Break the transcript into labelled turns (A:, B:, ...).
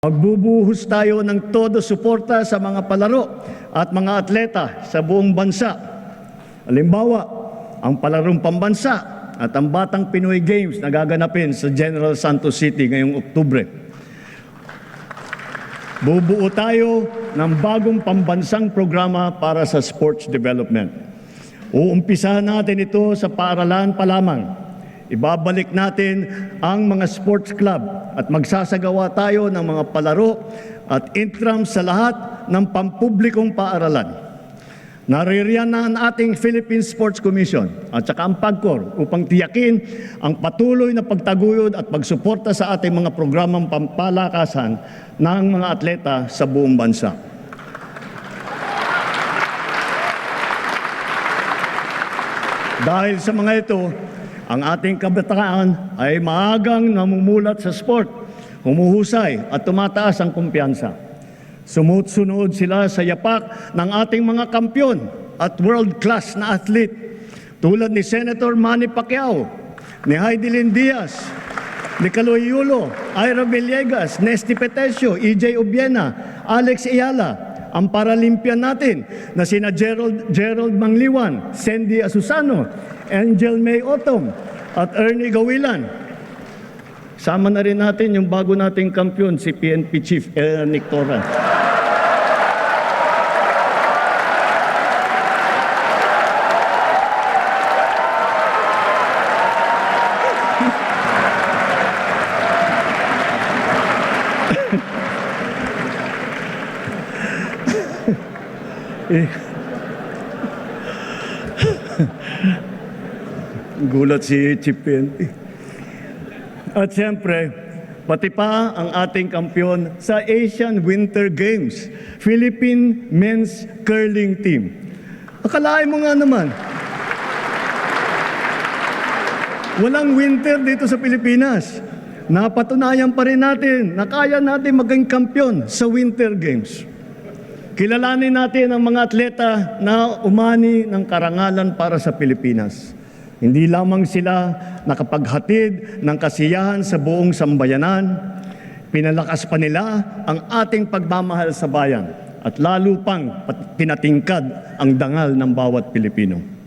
A: Magbubuhos tayo ng todo suporta sa mga palaro at mga atleta sa buong bansa. Halimbawa, ang palarong pambansa at ang Batang Pinoy Games na gaganapin sa General Santos City ngayong Oktubre. Bubuo tayo ng bagong pambansang programa para sa sports development. Uumpisahan natin ito sa paaralan pa lamang. Ibabalik natin ang mga sports club at magsasagawa tayo ng mga palaro at intrams sa lahat ng pampublikong paaralan. Naririyan na ang ating Philippine Sports Commission at saka ang PAGCOR upang tiyakin ang patuloy na pagtaguyod at pagsuporta sa ating mga programang pampalakasan ng mga atleta sa buong bansa. Dahil sa mga ito, ang ating kabataan ay maagang namumulat sa sport, humuhusay at tumataas ang kumpiyansa. Sumusunod sila sa yapak ng ating mga kampyon at world-class na athlete tulad ni Senator Manny Pacquiao, ni Heidelin Diaz, ni Kaloy Yulo, Ira Villegas, Nesty Petesio, EJ Obiena, Alex Ayala, ang Paralympian natin na sina Gerald, Gerald Mangliwan, Sandy Asusano, Angel May Otom, at Ernie Gawilan. Sama na rin natin yung bago nating kampiyon, si PNP Chief eh, Nick Torran. Gulat si Chief PNP. At siyempre, pati pa ang ating kampiyon sa Asian Winter Games, Philippine Men's Curling Team. Akalain mo nga naman, walang winter dito sa Pilipinas. Napatunayan pa rin natin na kaya natin maging kampiyon sa Winter Games. Kilalanin natin ang mga atleta na umani ng karangalan para sa Pilipinas. Hindi lamang sila nakapaghatid ng kasiyahan sa buong sambayanan, pinalakas pa nila ang ating pagmamahal sa bayan at lalo pang pinatingkad ang dangal ng bawat Pilipino.